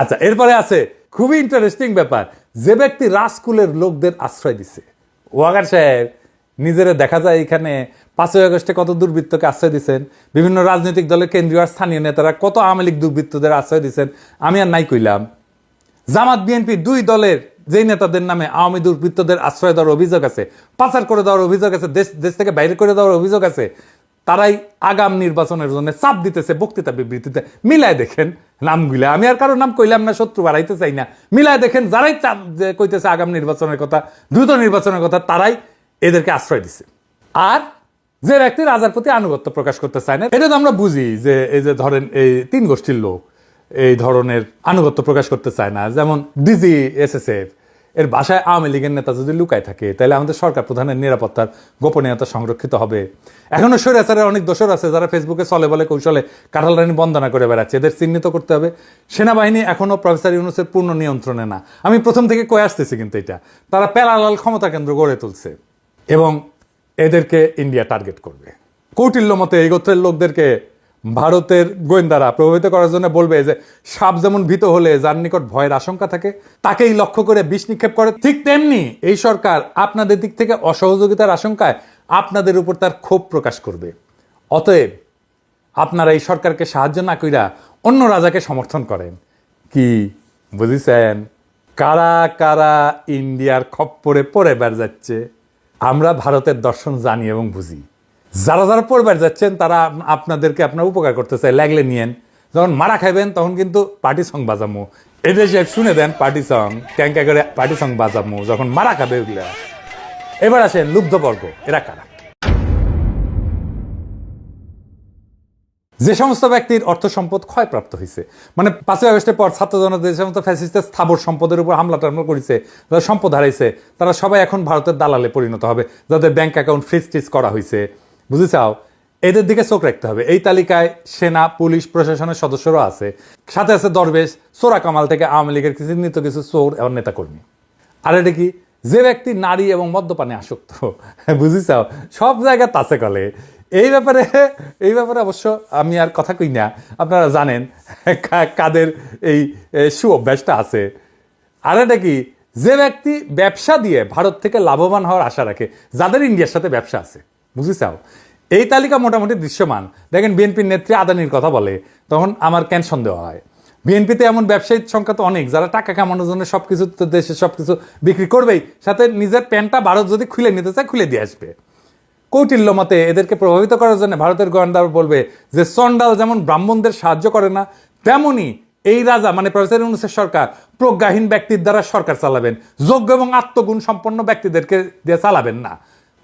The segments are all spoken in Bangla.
আচ্ছা এরপরে আছে, খুবই ইন্টারেস্টিং ব্যাপার। যে ব্যক্তি রাজকুলের লোকদের আশ্রয় দিছে। ওয়াগার সাহেব, নিজেরা দেখা যায় এখানে, পাঁচই আগস্টে কত দুর্বৃত্তকে আশ্রয় দিচ্ছেন বিভিন্ন রাজনৈতিক দলের কেন্দ্রীয় আর স্থানীয় নেতারা কত আওয়ামী লীগ দুর্বৃত্তদের আশ্রয় দিচ্ছেন আমি আর নাই কইলাম। জামাত, বিএনপি দুই দলের যেই নেতাদের নামে আওয়ামী দুর্বৃত্তদের আশ্রয় দেওয়ার অভিযোগ আছে, পাচার করে দেওয়ার অভিযোগ আছে, দেশ দেশ থেকে বাইরে করে দেওয়ার অভিযোগ আছে, তারাই আগাম নির্বাচনের জন্য চাপ দিতেছে বক্তৃতা বিবৃতিতে। মিলায় দেখেন নামগুলা। আমি আর কারও নাম কইলাম না, শত্রু বাড়াইতে চাই না। মিলায় দেখেন, যারাই কইতেছে আগাম নির্বাচনের কথা, দ্রুত নির্বাচনের কথা, তারাই এদেরকে আশ্রয় দিছে। আর যে ব্যক্তি রাজার প্রতি আনুগত্য প্রকাশ করতে চায় না, এটা তো আমরা বুঝি যে এই যে ধরেন এই তিন গোষ্ঠীর লোক, এই ধরনের আনুগত্য প্রকাশ করতে চায় না। যেমন ডিজি এস এস এসএসএফ এর বাসায় আওয়ামী লীগের নেতা যদি লুকায় থাকে, তাহলে আমাদের সরকার প্রধানের নিরাপত্তার গোপনীয়তা সংরক্ষিত হবে। এখনও স্বৈরাচারের অনেক দোষর আছে যারা ফেসবুকে চলে বলে কৌশলে কাঁঠাল রানী বন্দনা করে বেড়াচ্ছে। এদের চিহ্নিত করতে হবে। সেনাবাহিনী এখনও প্রফেসর ইউনুসের পূর্ণ নিয়ন্ত্রণে না। আমি প্রথম থেকে কয়ে আসতেছি কিন্তু এটা। তারা প্যালালাল ক্ষমতা কেন্দ্র গড়ে তুলছে এবং এদেরকে ইন্ডিয়া টার্গেট করবে। কৌটিল্য মতে এই গোত্রের লোকদেরকে ভারতের গোয়েন্দারা প্রভাবিত করার জন্য বলবে যে সাপ যেমন ভীত হলে যার নিকট ভয়ের আশঙ্কা থাকে, তাকেই লক্ষ্য করে বিষ নিক্ষেপ করে। ঠিক তেমনি এই সরকার আপনাদের দিক থেকে অসহযোগিতার আশঙ্কায় আপনাদের উপর তার ক্ষোভ প্রকাশ করবে। অতএব আপনারা এই সরকারকে সাহায্য না কইরা অন্য রাজাকে সমর্থন করেন। কি বুঝিছেন? কারা কারা ইন্ডিয়ার খপ্পরে পড়ে বের যাচ্ছে আমরা ভারতের দর্শন জানি এবং বুঝি। যারা যারা পড়বার যাচ্ছেন, তারা আপনাদেরকে আপনার উপকার করতে চায় লাগলে নিয়েন যখন মারা খাইবেন, তখন কিন্তু পার্টি সং বাজামু। এদের সাহেব শুনে দেন পার্টি সং ট্যাঙ্কা করে পার্টি সং বাজামু, যখন মারা খাবে ওগুলা এবার আসেন লুব্ধবর্গ, এরা কারা? যে সমস্ত ব্যক্তির অর্থ সম্পদ ক্ষয়প্রাপ্ত হয়েছে মানে পাঁচই আগস্টের পর ছাত্র জনতা যে সমস্ত ফ্যাসিস্টের স্থাবর সম্পদের উপর হামলা টামলা করেছে, যারা সম্পদ হারাইছে, তারা সবাই এখন ভারতের দালালে পরিণত হবে, যাদের ব্যাংক অ্যাকাউন্ট ফ্রিজ টিজ করা হয়েছে বুঝেছাও এদের দিকে চোখ রাখতে হবে। এই তালিকায় সেনা, পুলিশ, প্রশাসনের সদস্যরাও আছে। সাথে আছে দরবেশ, সোরা কামাল থেকে আওয়ামী লীগের চিহ্নিত কিছু চোর এবং নেতাকর্মী। আর এটা কি? যে ব্যক্তি নারী এবং মদ্যপানে আসক্ত বুঝিছাও সব জায়গা তাছে কলে। এই ব্যাপারে এই ব্যাপারে অবশ্য আমি আর কথা কই না। আপনারা জানেন কাদের এই সু অভ্যাসটা আছে। আর এটা কি? যে ব্যক্তি ব্যবসা দিয়ে ভারত থেকে লাভবান হওয়ার আশা রাখে, যাদের ইন্ডিয়ার সাথে ব্যবসা আছে। বুঝিছাও এই তালিকা মোটামুটি দৃশ্যমান। দেখেন বিএনপির নেত্রী আদানির কথা বলে, তখন আমার কেন সন্দেহ হয়? বিএনপিতে এমন ব্যবসায়িক সংখ্যা তো অনেক, যারা টাকা কামানোর জন্য সবকিছু তো দেশে সবকিছু বিক্রি করবেই, সাথে নিজের প্যান্টটা ভারত যদি খুলে নিতে চায়, খুলে দিয়ে আসবে। কৌটিল্য মতে এদেরকে প্রভাবিত করার জন্য ভারতের গোয়েন্দার বলবে যে চন্ডাল যেমন ব্রাহ্মণদের সাহায্য করে না, তেমনি এই রাজা মানে প্রফেসর ইউনুসের সরকার, প্রজ্ঞাহীন ব্যক্তির দ্বারা সরকার চালাবেন, যোগ্য এবং আত্মগুণ সম্পন্ন ব্যক্তিদেরকে দিয়ে চালাবেন না।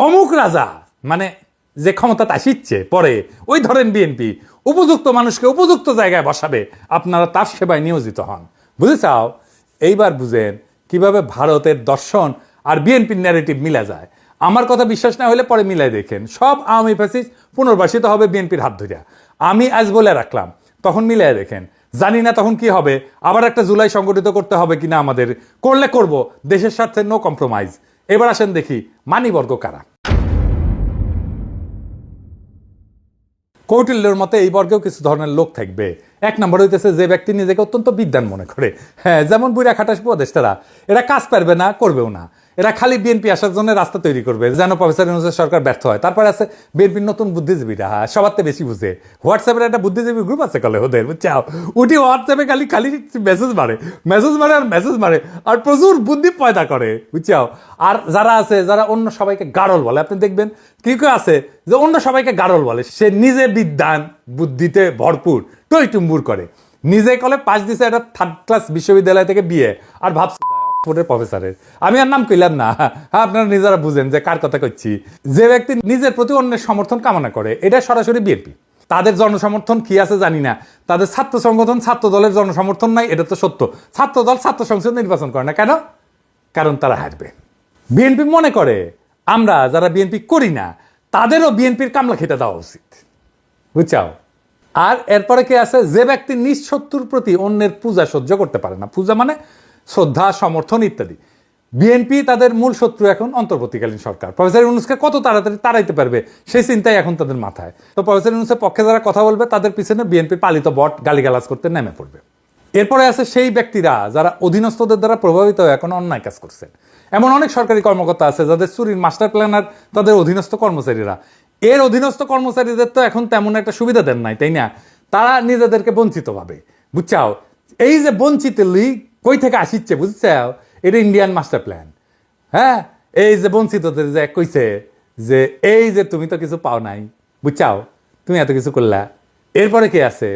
অমুক রাজা মানে যে ক্ষমতা আসিচ্ছে পরে, ওই ধরেন বিএনপি উপযুক্ত মানুষকে উপযুক্ত জায়গায় বসাবে, আপনারা তার সেবায় নিয়োজিত হন। বুঝে চাও? এইবার বুঝেন কীভাবে ভারতের দর্শন আর বিএনপির ন্যারেটিভ মিলা যায়। আমার কথা বিশ্বাস না হলে পরে মিলাই দেখেন। সব আওয়ামী ফ্যাসিস পুনর্বাসিত হবে বিএনপির হাত ধরিয়া। আমি আজ বলে রাখলাম, তখন মিলাই দেখেন। জানি না তখন কি হবে, আবার একটা জুলাই সংগঠিত করতে হবে কিনা আমাদের। করলে করব, দেশের স্বার্থে নো কম্প্রোমাইজ এবার আসেন দেখি মানিবর্গ কারা। কৌটিল্যের মতে এই বর্গেও কিছু ধরনের লোক থাকবে। এক নম্বর হইতেছে যে ব্যক্তি নিজেকে অত্যন্ত বিদ্যান মনে করে। হ্যাঁ যেমন বুড়া খাটাস উপদেষ্টারা, এরা কাজ পারবে না, করবেও না। এরা খালি বিএনপি আসার জন্য রাস্তা তৈরি করবে, যেন প্রফেসর ইউনুসের সরকার ব্যর্থ হয়। তারপরে আছে বিএনপির নতুন বুদ্ধিজীবীরা হ্যাঁ সবার থেকে বেশি বুঝে। হোয়াটসঅ্যাপের একটা বুদ্ধিজীবী গ্রুপ আছে কলে ওদের, বুঝছাও? উঠি হোয়াটসঅ্যাপে খালি খালি মেসেজ মারে মেসেজ মারে আর মেসেজ মারে, আর প্রচুর বুদ্ধি পয়দা করে, বুঝছাও? আর যারা আছে, যারা অন্য সবাইকে গাড়ল বলে, আপনি দেখবেন কি কেউ আছে যে অন্য সবাইকে গাড়ল বলে, সে নিজে বিদ্যান বুদ্ধিতে ভরপুর টইটুম্বুর করে। নিজে কলে পাশ দিছে একটা থার্ড ক্লাস বিশ্ববিদ্যালয় থেকে বিয়ে আর ভাবছে অক্সফোর্ডের প্রফেসরের আমি আর নাম কইলাম না। হ্যাঁ আপনারা নিজেরা বুঝেন যে কার কথা কইছি। যে ব্যক্তি নিজের প্রতি অন্যের সমর্থন কামনা করে, এটা সরাসরি বিএনপি তাদের জনসমর্থন কি আছে জানি না। তাদের ছাত্র সংগঠন ছাত্র দলের জনসমর্থন নাই, এটা তো সত্য। ছাত্র দল ছাত্র সংসদ নির্বাচন করে না কেন? কারণ তারা হারবে। বিএনপি মনে করে, আমরা যারা বিএনপি করি না, তাদেরও বিএনপির কামলা খেতে দেওয়া উচিত। বুঝছাও? আর এরপরে কি আছে? যে ব্যক্তি নিজ শত্রুর প্রতি অন্যের পূজা সহ্য করতে পারে না। পূজা মানে শ্রদ্ধা, সমর্থন ইত্যাদি। বিএনপি তাদের মূল শত্রু এখন অন্তর্বর্তীকালীন সরকার। প্রফেসর ইউনুসকে কত তাড়াতাড়ি তাড়াইতে পারবে, সেই চিন্তাই এখন তাদের মাথায়। তো প্রফেসর ইউনুসের পক্ষে যারা কথা বলবে, তাদের পিছনে বিএনপি পালিত বট গালিগালাজ করতে নেমে পড়বে। এরপরে আছে সেই ব্যক্তিরা যারা অধীনস্থদের দ্বারা প্রভাবিত হয়ে এখন অন্যায় কাজ করছেন। এমন অনেক সরকারি কর্মকর্তা আছে যাদের চুরির মাস্টার প্ল্যানার, তাদের অধীনস্থ কর্মচারীরা। এর অধীনস্থ কর্মচারীদের তো এখন তেমন একটা সুবিধা দেন নাই, তাই না? তারা নিজেদেরকে বঞ্চিত ভাবে বুঝছাও? এই যে বঞ্চিত লিগ কই থেকে আসিচ্ছে, বুঝছাও? এটা ইন্ডিয়ান মাস্টার প্ল্যান হ্যাঁ? এই যে বঞ্চিতদের যে কইছে যে, এই যে তুমি তো কিছু পাও নাই, বুঝছাও? তুমি এত কিছু করলা। এরপরে কি আছে?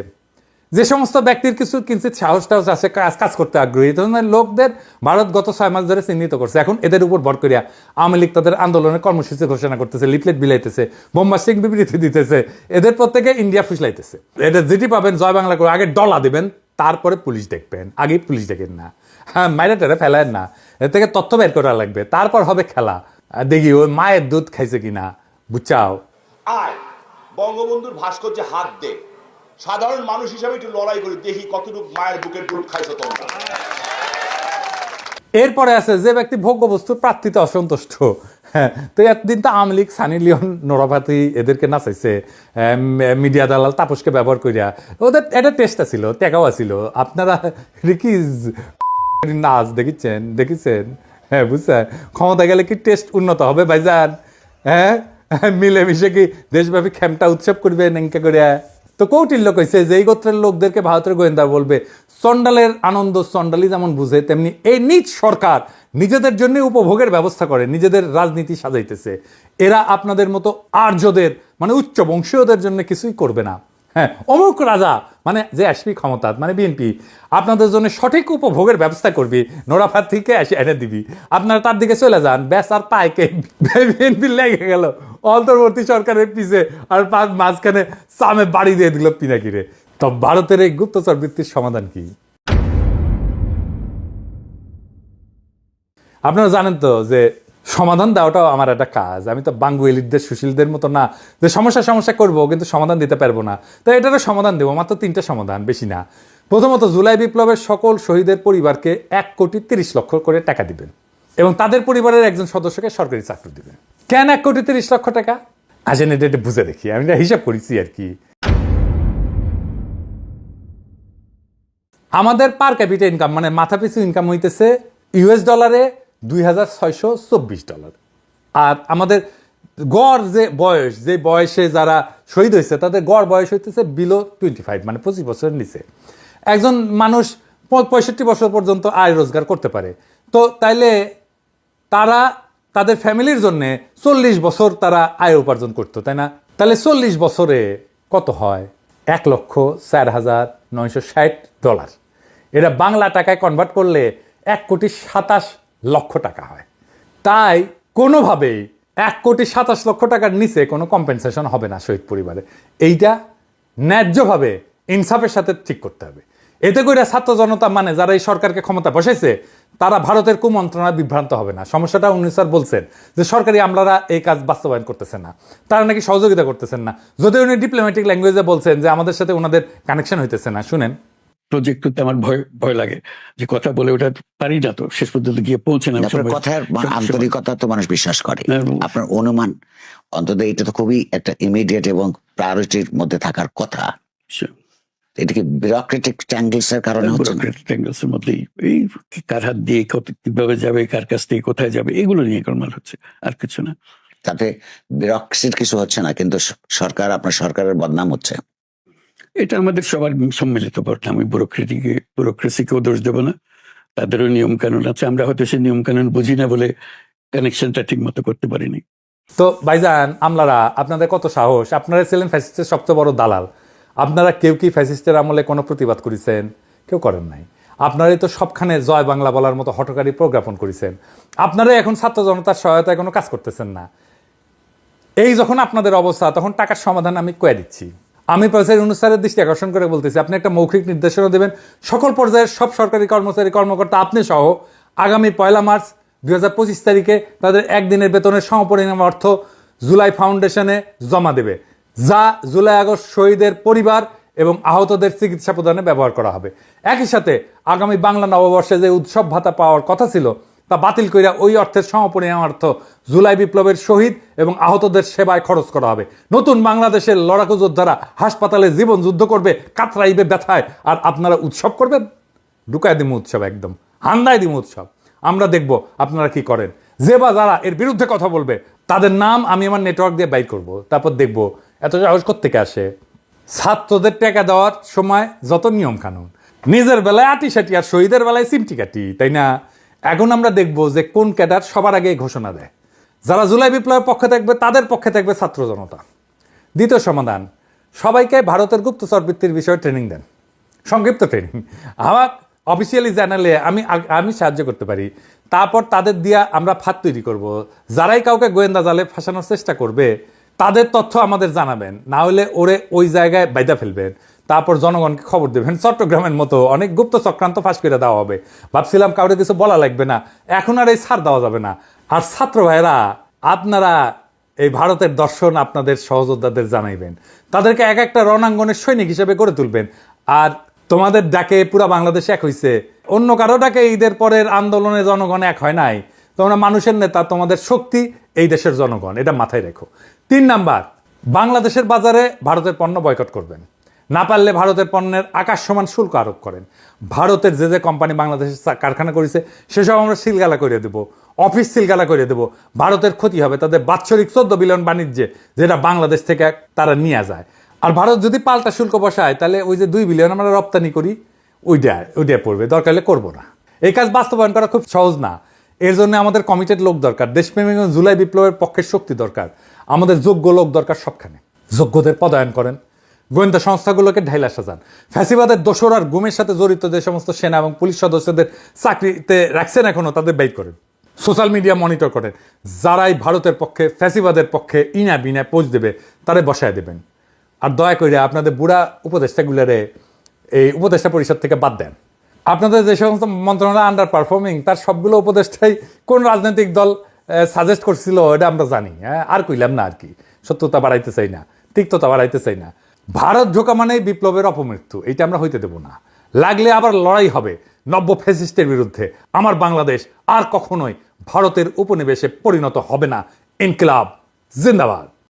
যে সমস্ত ব্যক্তির কিছু কিঞ্চিত সাহস টাহস আছে, কাজ কাজ করতে আগ্রহী। ধরনের লোকদের ভারত গত ছয় মাস ধরে চিহ্নিত করছে। এখন এদের উপর ভর করিয়া আওয়ামী লীগ তাদের আন্দোলনের কর্মসূচি ঘোষণা করতেছে, লিফলেট বিলাইতেছে বোম্বাস্টিক বিবৃতি দিতেছে। এদের প্রত্যেকে ইন্ডিয়া ফুসলাইতেছে। এটা যেটি পাবেন জয় বাংলা করে আগে ডলা দিবেন। তারপরে পুলিশ দেখবেন আগে পুলিশ দেখেন না। হ্যাঁ মায়েরা টেরে ফেলেন না। এর থেকে তথ্য বের করা লাগবে। তারপর হবে খেলা। দেখি ওই মায়ের দুধ খাইছে কিনা। বুঝছাও? আয় বঙ্গবন্ধুর ভাস্কর্যে হাত দে। সাধারণ মানুষ হিসাবে একটু লড়াই করি দেখি কতটুকু মায়ের বুকের দুধ খাইছো তোমরা। এরপরে আছে যে ব্যক্তি ভোগ্য বস্তুর প্রার্থীতে অসন্তুষ্ট হ্যাঁ, তো এতদিন তো আওয়ামী লীগ সানি লিওন নোরাভাতি এদেরকে নাচাইছে মিডিয়া দালাল তাপসকে ব্যবহার করিয়া ওদের একটা টেস্ট আছিল টেকাও ছিল আপনারা রিকিজ নাচ দেখিছেন দেখিছেন হ্যাঁ বুঝছেন? ক্ষমতা গেলে কি টেস্ট উন্নত হবে ভাইজান? হ্যাঁ? মিলেমিশে কি দেশব্যাপী খেমটা উৎসব করবে নেঙ্কা করিয়া তো কৌটিল্য কইছে যে এই গোত্রের লোকদেরকে ভারতের গোয়েন্দা বলবে চন্ডালের আনন্দ চন্ডালি যেমন বুঝে তেমনি এই নিজ সরকার নিজেদের জন্য উপভোগের ব্যবস্থা করে, নিজেদের রাজনীতি সাজাইতেছে। এরা আপনাদের মতো আর্যদের মানে উচ্চ বংশীয়দের জন্য কিছুই করবে না। হ্যাঁ অমুক রাজা মানে যে আসবি ক্ষমতা মানে বিএনপি আপনাদের জন্য সঠিক উপভোগের ব্যবস্থা করবি নোরাফার থেকে এসে এনে দিবি। আপনারা তার দিকে চলে যান, ব্যাস আর পাইকে বিএনপি লেগে গেল। অন্তর্বর্তী সরকারের পিছে আর মাঝখানে সামে বাড়ি দিয়ে দিল পিনাকিরে। তো ভারতের এই গুপ্তচর বৃত্তির সমাধান কি? আপনারা জানেন তো যে সমাধান দেওয়াটাও আমার একটা কাজ। আমি তো বাঙ্গু এলিটদের, সুশীলদের মতো না যে সমস্যা সমস্যা করব, কিন্তু সমাধান দিতে পারব না। তো এটারও সমাধান দেবো, মাত্র তিনটা সমাধান, বেশি না। প্রথমত, জুলাই বিপ্লবের সকল শহীদের পরিবারকে এক কোটি তিরিশ লক্ষ করে টাকা দিবেন এবং তাদের পরিবারের একজন সদস্যকে সরকারি চাকরি দিবেন। কেন এক কোটি তিরিশ লক্ষ টাকা? আসেন এটা একটু বুঝে দেখি, আমি এটা হিসাব করেছি আর কি। আমাদের পার ক্যাপিটা ইনকাম মানে মাথা পিছু ইনকাম হইতেছে ইউএস ডলারে দুই হাজার ছয়শো চব্বিশ ডলার। আর আমাদের গড় যে বয়স, যে বয়সে যারা শহীদ হয়েছে, তাদের গড় বয়স হইতেছে বিলো টোয়েন্টি ফাইভ মানে পঁচিশ বছরের নিচে। একজন মানুষ পঁয়ষট্টি বছর পর্যন্ত আয় রোজগার করতে পারে। তো তাইলে তারা তাদের ফ্যামিলির জন্য চল্লিশ বছর তারা আয় উপার্জন করতো, তাই না? তাহলে চল্লিশ বছরে কত হয়? এক লক্ষ চার হাজার নয়শো ষাট ডলার। এটা বাংলা টাকায় কনভার্ট করলে এক কোটি সাতাশ লক্ষ টাকা হয়। তাই কোনোভাবেই এক কোটি সাতাশ লক্ষ টাকার নিচে কোনো কম্পেনসেশন হবে না শহীদ পরিবারে। এইটা ন্যায্যভাবে ইনসাফের সাথে ঠিক করতে হবে। এতে করে ছাত্র জনতা মানে যারা এই সরকারকে ক্ষমতা বসাইছে তারা ভারতের কুমন্ত্রণায় বিভ্রান্ত হবে না। সমস্যাটা উনি স্যার বলছেন যে সরকারি আমলারা এই কাজ বাস্তবায়ন করতেছেন না। তারা নাকি সহযোগিতা করতেছেন না। যদি উনি ডিপ্লোম্যাটিক ল্যাঙ্গুয়েজে বলছেন যে আমাদের সাথে ওনাদের কানেকশন হইতেছে না। শুনেন। প্রজেক্ট করতে আমার ভয় ভয় লাগে। যে কথা বলে ওটা পারি না তো শেষ পর্যন্ত গিয়ে পৌঁছে না আপনার কথার আন্তরিকতা তো মানুষ বিশ্বাস করে। হ্যাঁ। আপনার অনুমান অন্তত এটা তো খুবই একটা ইমিডিয়েট এবং প্রায়োরিটির মধ্যে থাকার কথা। এটা কি বিউরোক্রেটিক ট্যাঙ্গলস এর কারণে হচ্ছে না? ট্যাঙ্গলসের মধ্যেই এই কার হাত দিয়ে কীভাবে যাবে কার কাছ থেকে কোথায় যাবে এগুলো নিয়ে গোলমাল হচ্ছে আর কিছু না। তাতে বিউরোক্রেসির কিছু হচ্ছে না কিন্তু সরকার আপনার সরকারের বদনাম হচ্ছে। এটা আমাদের সবার সম্মিলিত বর্তমান আমি ব্যুরোক্রেটিকে, ব্যুরোক্রেসিকেও দোষ দেবো না। তাদেরও নিয়মকানুন আছে। আমরা হয়তো সেই নিয়মকানুন বুঝি না বলে কানেকশনটা ঠিক মতো করতে পারিনি। তো ভাইজান, আমলারা, আপনাদের কত সাহস? আপনারা ছিলেন ফ্যাসিস্টের সবচেয়ে বড় দালাল। আপনারা কেউ কি ফ্যাসিস্টের আমলে কোনো প্রতিবাদ করেছেন? কেউ করেন নাই। আপনারাই তো সবখানে জয় বাংলা বলার মতো হটকারী প্রজ্ঞাপন করেছেন। আপনারা এখন ছাত্র জনতার সহায়তায় কোনো কাজ করতেছেন না। এই যখন আপনাদের অবস্থা, তখন টাকার সমাধান আমি কয়ে দিচ্ছি। আমি প্রফেসর অনুসারের দৃষ্টি আকর্ষণ করে বলতেছি, আপনি একটা মৌখিক নির্দেশনা দেবেন। সকল পর্যায়ের সব সরকারি কর্মচারী, কর্মকর্তা, আপনি সহ আগামী পয়লা মার্চ দুই হাজার পঁচিশ তারিখে তাদের একদিনের বেতনের সমপরিমাণ অর্থ জুলাই ফাউন্ডেশনে জমা দেবে, যা জুলাই আগস্ট শহীদের পরিবার এবং আহতদের চিকিৎসা প্রদানে ব্যবহার করা হবে। একই সাথে আগামী বাংলা নববর্ষে যে উৎসব ভাতা পাওয়ার কথা ছিল তা বাতিল কইরা ওই অর্থের সমপরিমাণ অর্থ জুলাই বিপ্লবের শহীদ এবং আহতদের সেবায় খরচ করা হবে। নতুন বাংলাদেশের লড়াকু যোদ্ধারা হাসপাতালে জীবন যুদ্ধ করবে, কাতরাইবে ব্যথায়। আর আপনারা উৎসব করবেন? ঢুকায় দিমু উৎসব একদম। হান্দায় দিমু উৎসব। আমরা দেখব আপনারা কি করেন। যে বা যারা এর বিরুদ্ধে কথা বলবে, তাদের নাম আমি আমার নেটওয়ার্ক দিয়ে বাইর করব। তারপর দেখব এত সাহস থেকে আসে। ছাত্রদের টাকা দেওয়ার সময় যত নিয়ম কানুন নিজের বেলায় আটি সাটি আর শহীদের বেলায় সিমটি কাটি তাই না? এখন আমরা দেখব যে কোন ক্যাডার সবার আগে ঘোষণা দেয়। যারা জুলাই বিপ্লবের পক্ষে থাকবে, তাদের পক্ষে থাকবে ছাত্র জনতা। দ্বিতীয় সমাধান, সবাইকে ভারতের গুপ্তচর বৃত্তির বিষয়ে ট্রেনিং দেন। সংক্ষিপ্ত ট্রেনিং আমার অফিসিয়ালি জানালে আমি আমি সাহায্য করতে পারি। তারপর তাদের দিয়া আমরা ফাঁদ তৈরি করব। যারাই কাউকে গোয়েন্দা জালে ফাঁসানোর চেষ্টা করবে, তাদের তথ্য আমাদের জানাবেন। না হলে ওরে ওই জায়গায় বাইদা ফেলবেন। তারপর জনগণকে খবর দেবেন। চট্টগ্রামের মতো অনেক গুপ্ত চক্রান্ত ফাঁস করে দেওয়া হবে। ভাবছিলাম কাউকে কিছু বলা লাগবে না। এখন আর এই ছাড় দেওয়া যাবে না। আর ছাত্র ভাইরা আপনারা এই ভারতের দর্শন আপনাদের সহযোদ্ধাদের জানাইবেন। তাদেরকে এক একটা রণাঙ্গনের সৈনিক হিসেবে গড়ে তুলবেন। আর তোমাদের ডাকে পুরা বাংলাদেশ এক হইছে। অন্য কারও ডাকে ঈদের পরের আন্দোলনে জনগণ এক হয় নাই। তোমরা মানুষের নেতা, তোমাদের শক্তি এই দেশের জনগণ। এটা মাথায় রেখো। তিন নাম্বার, বাংলাদেশের বাজারে ভারতের পণ্য বয়কট করবেন। না পারলে ভারতের পণ্যের আকাশ সমান শুল্ক আরোপ করেন। ভারতের যে যে কোম্পানি বাংলাদেশের কারখানা করেছে, সেসব আমরা সিলগালা করে দেবো, অফিস সিলগালা করে দেবো। ভারতের ক্ষতি হবে তাদের বাৎসরিক চোদ্দ বিলিয়ন বাণিজ্যে, যেটা বাংলাদেশ থেকে তারা নিয়ে যায়। আর ভারত যদি পাল্টা শুল্ক বসায়, তাহলে ওই যে দুই বিলিয়ন আমরা রপ্তানি করি, ওইটা ওইটা পড়বে, দরকার হলে করব না। এই কাজ বাস্তবায়ন করা খুব সহজ না। এর জন্য আমাদের কমিটেড লোক দরকার। দেশপ্রেমী জুলাই বিপ্লবের পক্ষের শক্তি দরকার। আমাদের যোগ্য লোক দরকার সবখানে। যোগ্যদের পদায়ন করেন। গোয়েন্দা সংস্থাগুলোকে ঢাইলা সাজান। ফ্যাসিবাদের দোসর আর গুমের সাথে জড়িত যে সমস্ত সেনা এবং পুলিশ সদস্যদের চাকরিতে রাখছেন এখনও, তাদের বের করেন। সোশ্যাল মিডিয়া মনিটর করেন। যারাই ভারতের পক্ষে, ফ্যাসিবাদের পক্ষে ইনা বিনা পোজ দেবে, তারে বসায় দেবেন। আর দয়া করে আপনাদের বুড়া উপদেষ্টাগুলারে এই উপদেষ্টা পরিষদ থেকে বাদ দেন। আপনাদের যে সমস্ত মন্ত্রণালয় আন্ডার পারফর্মিং তার সবগুলো উপদেষ্টাই কোন রাজনৈতিক দল সাজেস্ট করছিল, এটা আমরা জানি। হ্যাঁ আর কইলাম না আর কি। সত্যতা বাড়াইতে চাই না, তিক্ততা বাড়াইতে চাই না। ভারত ঢোকা মানে বিপ্লবের অপমৃত্যু এটা আমরা হইতে দেব না। লাগলে আবার লড়াই হবে নব্য ফেসিস্টের বিরুদ্ধে। আমার বাংলাদেশ আর কখনোই ভারতের উপনিবেশে পরিণত হবে না। ইনকিলাব, জিন্দাবাদ।